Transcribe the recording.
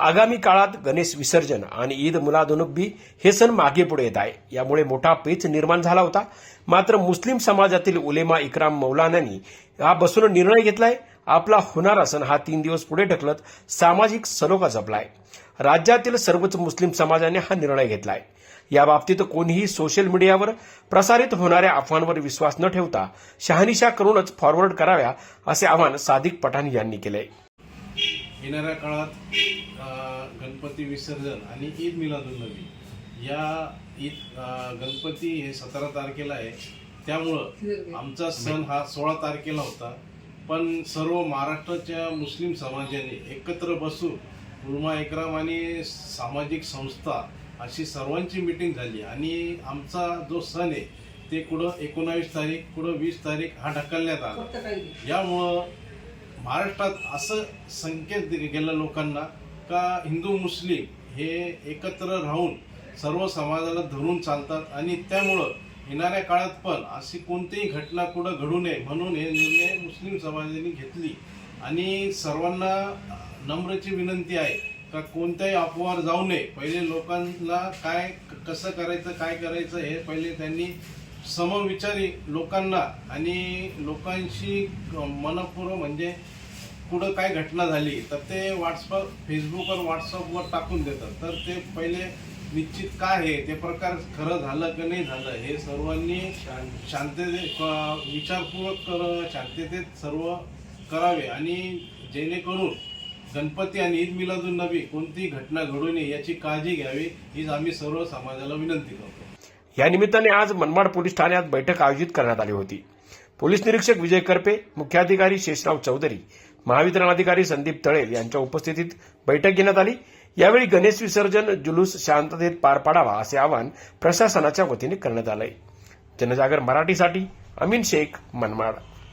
आगामी काळात गणेश विसर्जन आणि ईद मुलादुनुब्बी हे सण मागे पुढे येत आहे. यामुळे मोठा पेच निर्माण झाला होता. मात्र मुस्लिम समाजातील उलेमा इक्राम मौलानांनी हा बसून निर्णय घेतलाय. आपला होणारा सण हा तीन दिवस पुढे ढकलत सामाजिक सलोखा जपलाय. राज्यातील सर्वच मुस्लिम समाजाने हा निर्णय घेतलाय. याबाबतीत कोणीही सोशल मीडियावर प्रसारित होणाऱ्या अफवांवर विश्वास न ठेवता शहानिशा करूनच फॉरवर्ड कराव्या असे आवाहन सादिक पठाण यांनी केलंय. येणाऱ्या काळात गणपती विसर्जन आणि ईद मिलादुलनबी या ईद गणपती हे सतरा तारखेला आहे. त्यामुळं आमचा सण हा सोळा तारखेला होता. पण सर्व महाराष्ट्राच्या मुस्लिम समाजाने एकत्र बसून उलमा इक्राम आणि सामाजिक संस्था अशी सर्वांची मिटिंग झाली. आणि आमचा जो सण आहे ते कुठं एकोणावीस तारीख कुठं वीस तारीख हा ढकलण्यात आला. यामुळं महाराष्ट्रात असं संकेत दि- गेलं लोकांना का हिंदू मुस्लिम हे एकत्र राहून सर्व समाजाला धरून चालतात आणि त्यामुळं येणाऱ्या काळात पण अशी कोणतीही घटना कुठं घडू नये म्हणून हे निर्णय मुस्लिम समाजाने घेतली. आणि सर्वांना नम्रची विनंती आहे का कोणत्याही अफवावर जाऊ नये. पहिले लोकांना काय कसं करायचं काय करायचं हे पहिले त्यांनी समविचारी लोकांना आणि लोकांशी मनपूर्व म्हणजे पुढं काय घटना झाली तर ते व्हॉट्सअप फेसबुकवर व्हॉट्सअपवर टाकून देतात. तर ते पहिले निश्चित काय आहे ते प्रकार खरं झालं की नाही झालं हे सर्वांनी शांततेत विचारपूर्वक कर शांततेत सर्व करावे. आणि जेणेकरून गणपती आणि ईद मिलादून नबी कोणतीही घटना घडू नये याची काळजी घ्यावी हीच आम्ही सर्व समाजाला विनंती करतो. या निमित्ताने आज मनमाड पोलीस ठाण्यात बैठक आयोजित करण्यात आली होती. पोलीस निरीक्षक विजय करपे मुख्याधिकारी शेषराव चौधरी महावितरण अधिकारी संदीप तळेल यांच्या उपस्थितीत बैठक घेण्यात आली. यावेळी गणेश विसर्जन जुलूस शांततेत पार पाडावा असे आवाहन प्रशासनाच्या वतीने करण्यात आलंय. जनजागर मराठीसाठी अमीन शेख मनमाड.